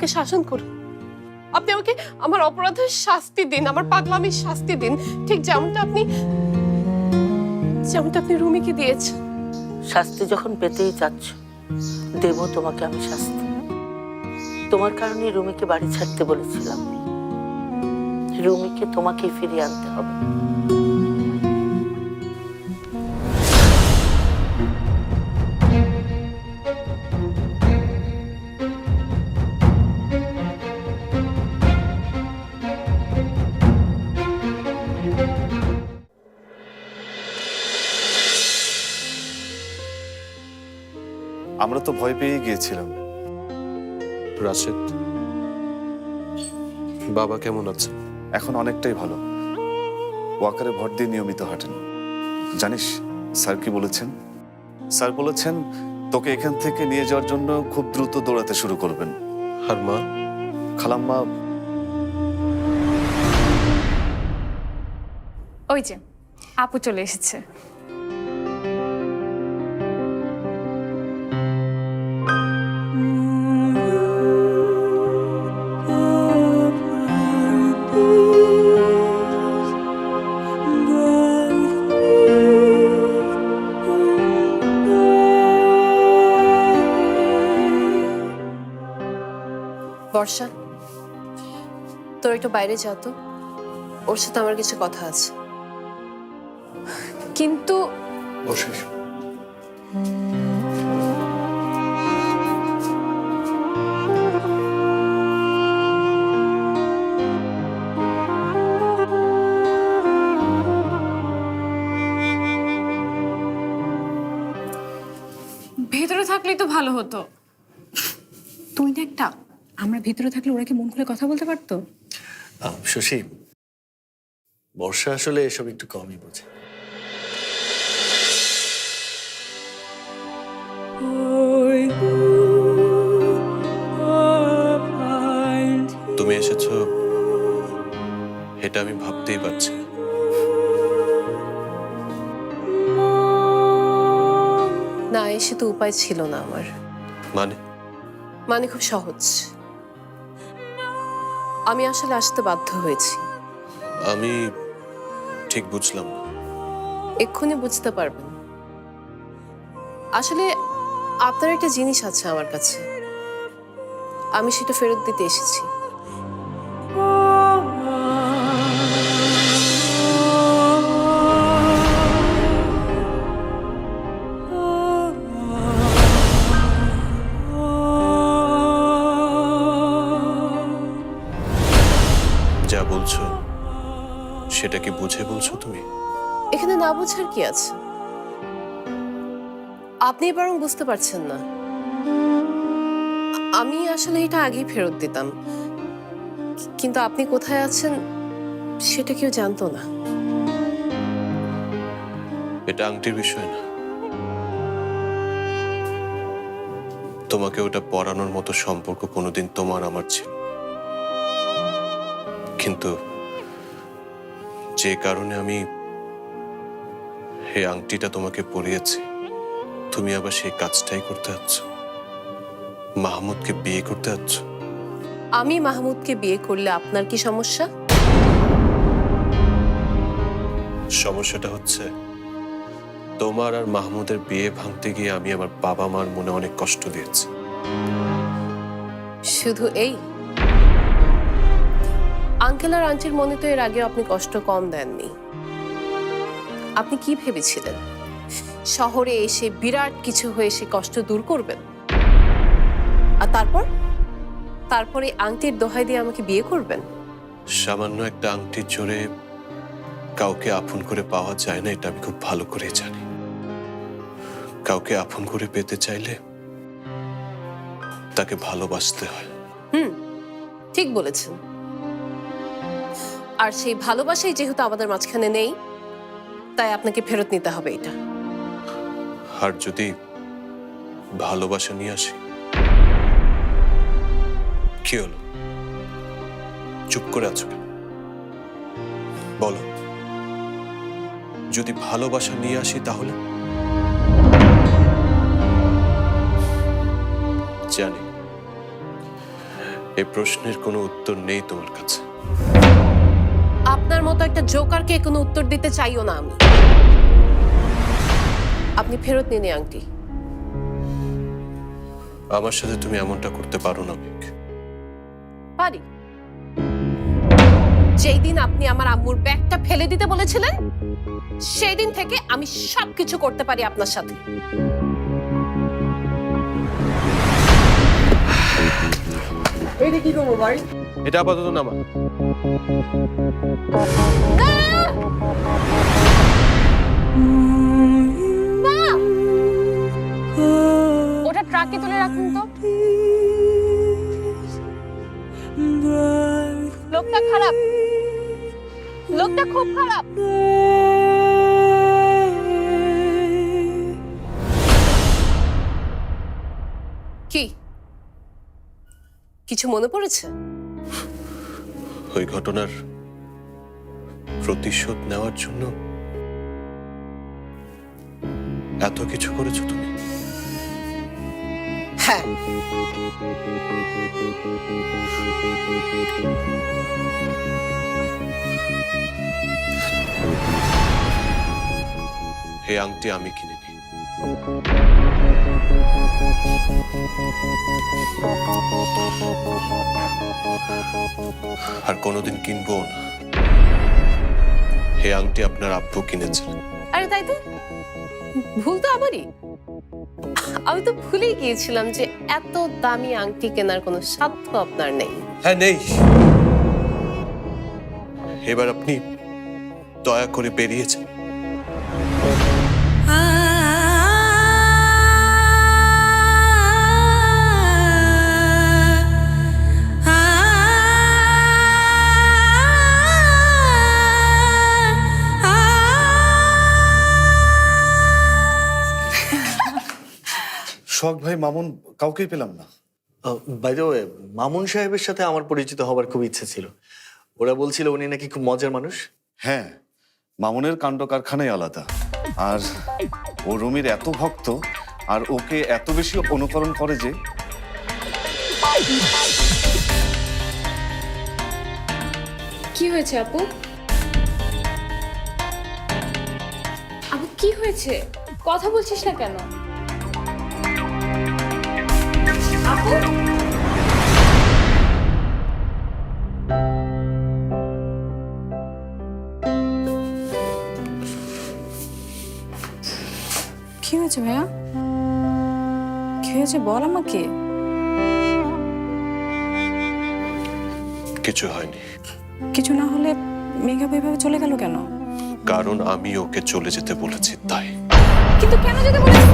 আমাকে শাসন করুন। আপনি আমাকে আমার অপরাধের শাস্তি দিন, আমার পাগলামির শাস্তি দিন। ঠিক যেমনটা আপনি যেমনটা আপনি রুমিকে দিয়েছেন। শাস্তি যখন পেতেই চাচ্ছ, দেব তোমাকে আমি শাস্তি। তোমার কারণে রুমিকে বাড়ি ছাড়তে বলেছিলাম। রুমিকে তোমাকে ফিরিয়ে আনতে হবে। তো ভয় পেয়ে গিয়েছিলাম। রাশেদ বাবা কেমন আছে এখন অনেকটাই ভালো। ওয়াকারে ভর দিয়ে নিয়মিত হাঁটেন। জানিস স্যার কি বলেছেন? স্যার বলেছেন তোকে এখান থেকে নিয়ে যাওয়ার জন্য খুব দ্রুত দৌড়াতে শুরু করবেন। আর মা? খালাম্মা। ওই যে আপু চলে এসেছে। বর্ষা তোর একটু বাইরে যা তো। ওর সাথে আমার কিছু কথা আছে। কিন্তু ভেতরে থাকলেই তো ভালো হতো। আমরা ভিতরে থাকলে ওরা কি মন খুলে কথা বলতে পারতো? শশী বর্ষা আসলে এসব একটু কমই বোঝে। তুমি এসেছ এটা আমি ভাবতেই পারছি না। না এসে তো উপায় ছিল না আমার। মানে? মানে খুব সহজ। আমি আসলে আসতে বাধ্য হয়েছি। আমি ঠিক বুঝলাম। না এক্ষুনি বুঝতে পারবেন। আসলে আপনার একটা জিনিস আছে আমার কাছে। আমি সেটা ফেরত দিতে এসেছি। আপনি বরং বুঝতে পারছেন না। আমি আসলে এটা আগেই ফেরত দিতাম। কিন্তু আপনি কোথায় আছেন সেটা কেউ জানতো না। এটা আংটির বিষয় না। তোমাকে ওটা পড়ানোর মতো সম্পর্ক কোনোদিন তোমার আমার ছিল। কিন্তু যে কারণে আমি এই আংটিটা তোমাকে পরিয়েছি তুমি আবার সেই কাজটাই করতে যাচ্ছ। মাহমুদকে বিয়ে করতে যাচ্ছ। আমি মাহমুদকে বিয়ে করলে আপনার কি সমস্যা? সমস্যাটা হচ্ছে তোমার আর মাহমুদের বিয়ে ভাঙতে গিয়ে আমি আমার বাবা মার মনে অনেক কষ্ট দিয়েছি। শুধু এই? আঙ্কেল আর আন্টির মনে তো এর আগে আপনি কষ্ট কম দেননি। আপনি কি ভেবেছিলেন? শহরে এসে বিরাট কিছু হয়ে সে কষ্ট দূর করবেন আর তারপর? তারপরে আংটির দোহাই দিয়ে আমাকে বিয়ে করবেন? সামান্য একটা আংটির জোরে কাউকে আপন করে পাওয়া যায় না এটা আমি খুব ভালো করে জানি। কাউকে আপন করে পেতে চাইলে তাকে ভালোবাসতে হয়। হুম ঠিক বলেছেন। আর সেই ভালোবাসাই যেহেতু আমাদের মাঝখানে নেই তাই আপনাকে ফেরত নিতে হবে এটা। আর যদি ভালোবাসা নিয়ে আসি? কি হলো? চুপ করে আছো কেন? বলো। যদি ভালোবাসা নিয়ে আসি তাহলে? জানি। এ প্রশ্নের কোনো উত্তর নেই তোমার কাছে। আপনার মতো একটা জোকারকে কোনো উত্তর দিতে চাইও না আমি। ফেরত নিয়ে এই আংটি। আমার সাথে তুমি এমনটা করতে পারো না মেঘ। পারি। যেই দিন আপনি আমার আম্মুর ব্যাগটা ফেলে দিতে বলেছিলেন সেই দিন থেকে আমি সবকিছু করতে পারি আপনার সাথে। এটা আপাতত নামা। ওটা তুলে রাখুন তো। লোকটা খারাপ। লোকটা খুব খারাপ। কি? কিছু মনে পড়েছে? ওই ঘটনার প্রতিশোধ নেওয়ার জন্য এত কিছু করেছ তুমি? হ্যাঁ। এই আংটি আমি কিনিনি আর কোনোদিন কিনবো না। এই আংটি আপনার আব্বু কিনেছিলেন আরে তাই তো। ভুল তো আমারই। আমি তো ভুলেই গিয়েছিলাম যে এত দামি আংটি কেনার কোনো সাধ্য আপনার নেই। হ্যাঁ নেই। এবার আপনি দয়া করে বেরিয়েছেন শখ ভাই মামুন কাউকেই পেলাম না। বাই দ্য ওয়ে মামুন সাহেবের সাথে আমার পরিচিত হবার খুব ইচ্ছে ছিল। ওরা বলছিল উনি নাকি খুব মজার মানুষ। হ্যাঁ মামুনের কাণ্ড কারখানাই আলাদা। আর ও রুমির এত ভক্ত আর ওকে এত বেশি অনুকরণ করে যে কি হয়েছে আপু? আপু কি হয়েছে? কথা বলছিস না কেন? আপু? কি হয়েছে ভাইয়া? কি হয়েছে বল আমাকে। কিছু হয়নি। কিছু না হলে মেঘা এভাবে চলে গেল কেন? কারণ আমি ওকে চলে যেতে বলেছি তাই। কিন্তু কেন যেতে বলিস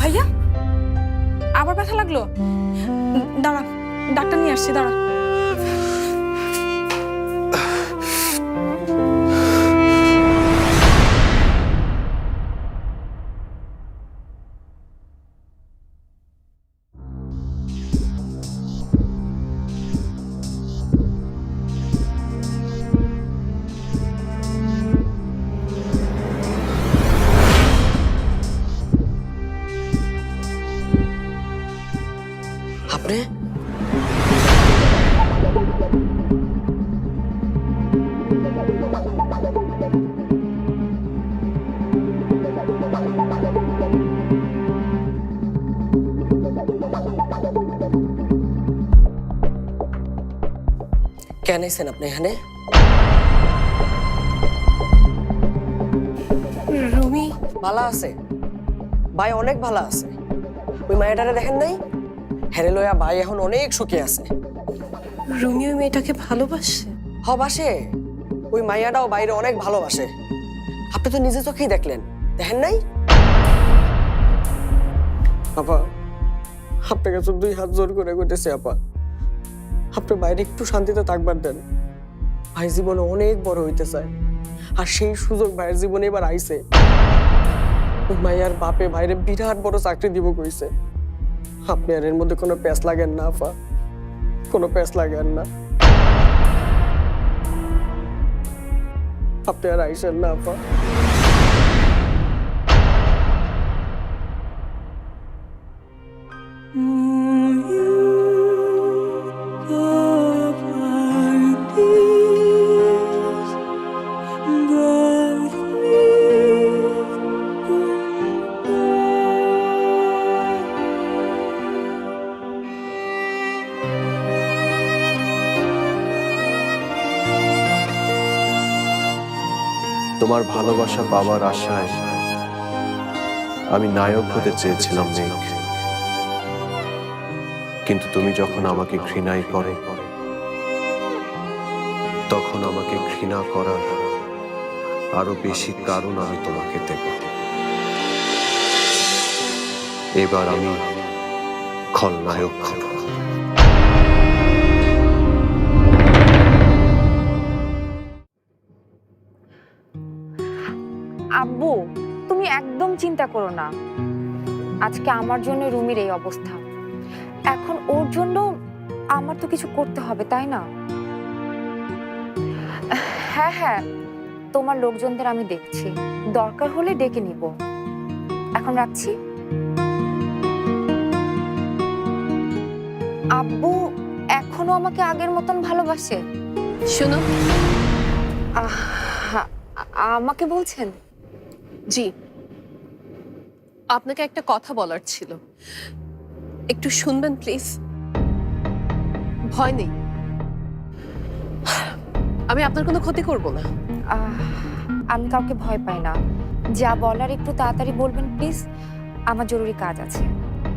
ভাইয়া? আবার ব্যথা লাগল? দাঁড়া ডাক্তার নিয়ে আসছি দাঁড়া। আপনি কেন এসেছেন আপনি এখানে? রুমি? ভালো আছে। ভাই অনেক ভালো আছে। ওই মায়াটারে দেখেন নাই? হেরে লইয়া ভাই এখন অনেক সুখে আছে। রুমি ওই মেয়েটাকে ভালোবাসে? হবাসে ওই মাইয়াটাও বাইরে অনেক ভালোবাসে। আপনি তো নিজে চোখেই দেখলেন। দেখেন নাই? আপা আপনার কাছে দুই হাত জোর করে কইতেছে আপা। আপনি বাইরে একটু শান্তিতে থাকবার দেন। ভাই জীবনে অনেক বড় হইতে চায়। আর সেই সুযোগ ভাইয়ের জীবনে এবার আইছে। ওই মাইয়ার বাপে ভাইরে বিরাট বড় চাকরি দিব কইছে। আপনি আর এর মধ্যে কোনো প্যাঁচ লাগেন না আপা কোনো প্যাঁচ লাগেন না। আপনি আর আইসেন না আপা তোমার ভালোবাসা পাওয়ার আশায় আমি নায়ক হতে চেয়েছিলাম কিন্তু তুমি যখন আমাকে ঘৃণাই করে, তখন আমাকে ঘৃণা করার আরও বেশি কারণ আমি তোমাকে দেব। এবার আমি খলনায়ক হব। চিন্তা করো না। আজকে আমার জন্য রুমির এই অবস্থা। এখন ওর জন্য আমার তো কিছু করতে হবে তাই না? হ্যাঁ হ্যাঁ তোমার লোকজনদের আমি দেখছি। দরকার হলে ডেকে নিব। এখন রাখছি। আব্বু এখনও আমাকে আগের মতন ভালোবাসে? শুনো। আমাকে বলছেন? জি। আপনাকে একটা কথা বলার ছিল। একটু শুনবেন প্লিজ? ভয় নেই। আমি আপনার কোনো ক্ষতি করব না। আহ, আমি কাউকে ভয় পাই না। যা বলার একটু তাড়াতাড়ি বলবেন প্লিজ। আমার জরুরি কাজ আছে।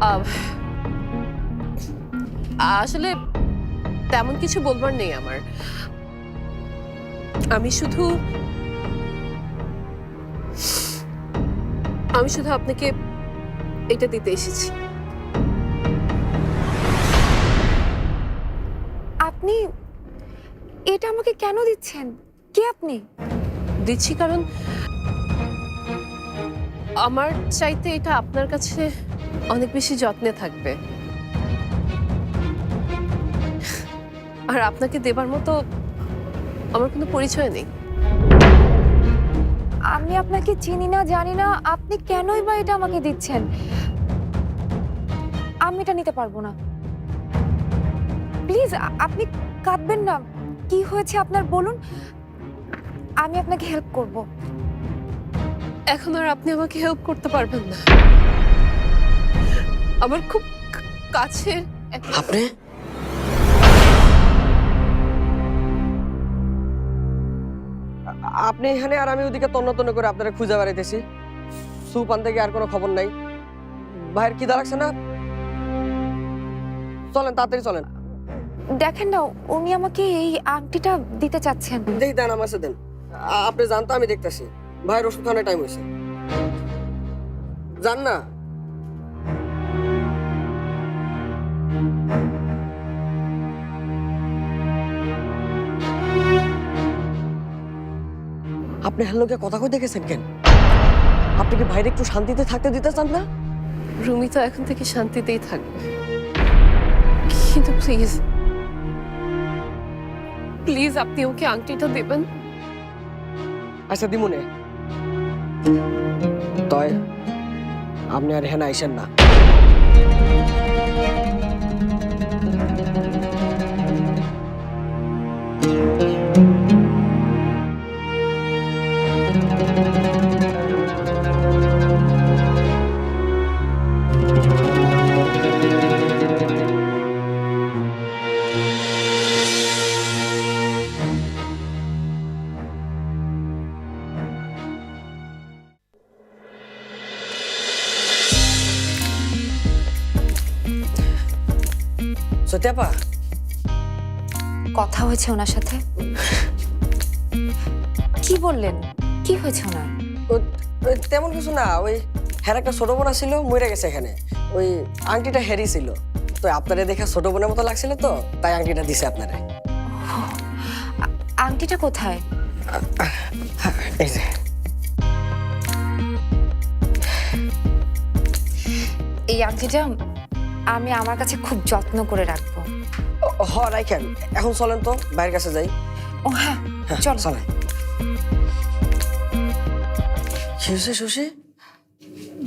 আহ, আসলে তেমন কিছু বলবার নেই আমার। আমি শুধু আমি শুধু আপনাকে এটা দিতে এসেছি। আপনি এটা আমাকে কেন দিচ্ছেন? কে আপনি? দিচ্ছি কারণ আমার চাইতে এটা আপনার কাছে অনেক বেশি যত্নে থাকবে। আর আপনাকে দেবার মতো আমার কোনো পরিচয় নেই। আমি আপনাকে চিনি না জানি না আপনি কেনই বা এটা আমাকে দিচ্ছেন? আমি এটা নিতে পারব না। প্লিজ আপনি কাঁদবেন না। কি হয়েছে আপনার বলুন? আমি আপনাকে হেল্প করব। এখন আর আপনি আমাকে হেল্প করতে পারবেন না। আমার খুব কাছের এক- আপনি? আপনি এখানে আর আমি ওদিকে তন্ন তন্ন করে আপনারা খুঁজে বেড়াইতেছি। সুপ আনতে গিয়ে আর কোনো খবর নাই। ভাইয়ের কি লাগছে না? চলেন তাড়াতাড়ি চলেন। দেখেন না উনি আমাকে এই আংটিটা দিতে চাচ্ছেন। দেখি দেন আমার সাথে দেন। আপনি জানতো আমি দেখতেছি। ভাইয়ের ওষুধ খাওয়ানোর টাইম হয়েছে। জান না। আপনি হ্যালোকে কথা কই দেখেছেন কেন? আপনি কি বাইরে একটু শান্তিতে থাকতে দিতে চান না? রুমি তো এখন থেকে শান্তিতেই থাকবে। কিন্তু প্লিজ প্লিজ আপনি ওকে আংটিটা দেবেন? আচ্ছা দিমুনে। তয় আপনি আর হেনা আইসেন না। সত্যি কথা হয়েছে ওনার সাথে? কি বললেন? কি হয়েছে ওনার? তেমন কিছু না ওই হ্যার একটা ছোট বোনা ছিল মরে গেছে এখানে। ওই আংটিটা হেরি ছিল। তো আপনারে দেখে ছোট বোনের মতো লাগছিল তো তাই আংটিটা দিছে আপনারে। আংটিটা কোথায়? এই যে। এই আংটিটা আমি আমার কাছে খুব যত্ন করে রাখব। হ রাইখেন এখন চলেন তো বাইরের কাছে যাই। ও হ্যাঁ হ্যাঁ, চল। চলেন। কি হয়েছে শশী?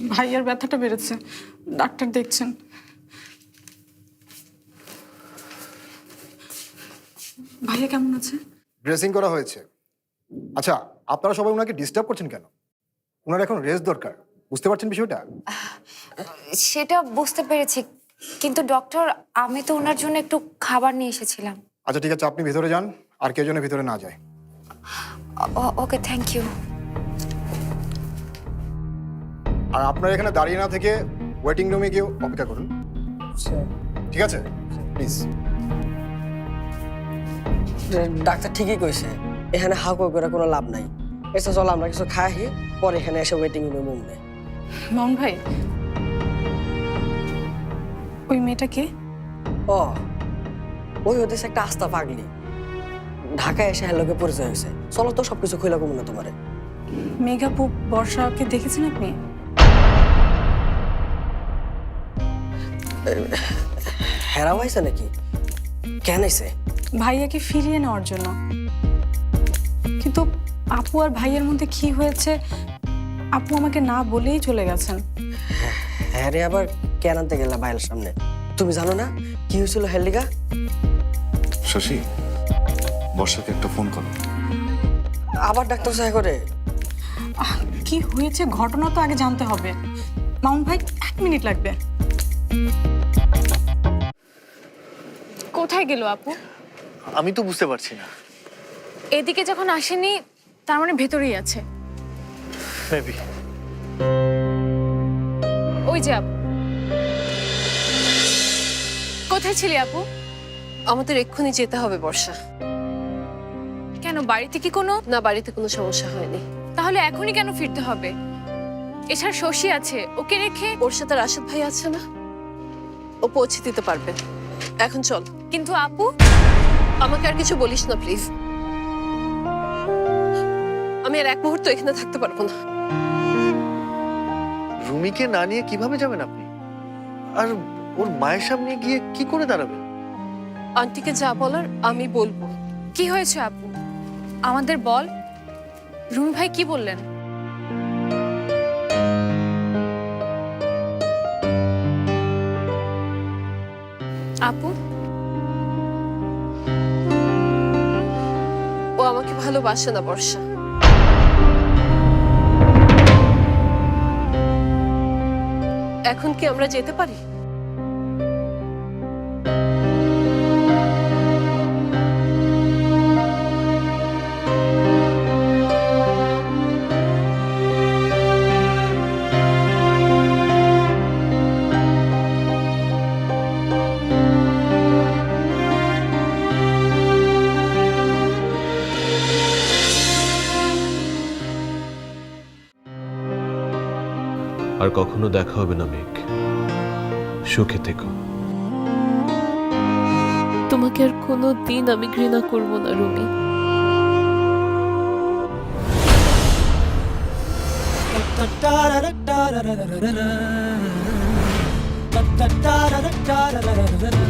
ভাইয়ার ব্যথাটা বেড়েছে। ডাক্তার দেখছেন। ভাইয়া কেমন আছে? ড্রেসিং করা হয়েছে। আচ্ছা আপনারা সবাই ওনাকে ডিস্টার্ব করছেন কেন? ওনার এখন রেস্ট দরকার। বুঝতে পারছেন বিষয়টা? সেটা বুঝতে পেরেছি। কিন্তু ডক্টর আমি তো ওনার জন্য একটু খাবার নিয়ে এসেছিলাম। আচ্ছা ঠিক আছে আপনি ভিতরে যান আর কেউ যেন ভিতরে না যায়। ওকে থ্যাংক ইউ আর আপনার এখানে দাঁড়িয়ে না থেকে ওয়েটিং রুমে গিয়ে অপেক্ষা করুন। ঠিক আছে? প্লিজ ডাক্তার ঠিকই কইছে এখানে হাউ করে কোনো লাভ নাই। এসে চল আমরা কিছু খাই পরে এখানে এসে ওয়েটিং রুমে মুম নেই মামুন ভাই ওই মেয়েটা কে ও ওই ওদের একটা আস্থা পাগলি। ঢাকায় এসে হ্যালোকে পরিচয় হয়েছে। চলো তো সবকিছু খুলে কমু না তোমারে। মেঘাপু বর্ষাকে দেখেছেন আপনি? হেরাও হয়েছে নাকি? কেন আইছে ভাইয়াকে ফিরিয়ে নেওয়ার জন্য। কিন্তু আপু আর ভাইয়ের মধ্যে কি হয়েছে আপু আমাকে না বলেই চলে গেছেন। হ্যাঁ রে আবার কেন আনতে গেলা বাইরের সামনে? তুমি জানো না? কি হয়েছিল হেলিকা শশী বর্ষাকে একটা ফোন করো। আবার ডাক্তার সাহেব করে? কি হয়েছে? ঘটনা তো আগে জানতে হবে। মামুন ভাই এক মিনিট লাগবে। কোথায় গেল আপু? আমি তো বুঝতে পারছি না। এদিকে যখন আসেনি তার মানে ভেতরেই আছে। মেবি ওই যে আপু। কোথায় ছিলি আপু? আমাদের এক্ষুনি যেতে হবে বর্ষা। কেন বাড়িতে কি কোনো? না বাড়িতে কোনো সমস্যা হয়নি। তাহলে এখনই কেন ফিরতে হবে? এছাড়া শশী আছে ওকে রেখে? ওর সাথে রাশেদ ভাই আছে না? ও পৌঁছে দিতে পারবে। এখন চল। কিন্তু আপু? আমাকে আর কিছু বলিস না প্লিজ। আমি আর এক মুহূর্ত এখানে থাকতে পারব না। রুমিকে না নিয়ে কীভাবে যাবেন আপনি? আর ওর মায়ের সামনে গিয়ে কি করে দাঁড়াবেন আন্টিকে যা বলার আমি বলব। কি হয়েছে আপু? আমাদের বল। রুমি ভাই কি বললেন? আপু? ও আমাকে ভালোবাসে না, বর্ষা। এখন কি আমরা যেতে পারি? কখনো দেখা হবে না মেঘ। সুখে থেকো। তোমাকে আর কোনো দিন আমি ঘৃণা করব না Rumi. Da da da da da da da da da da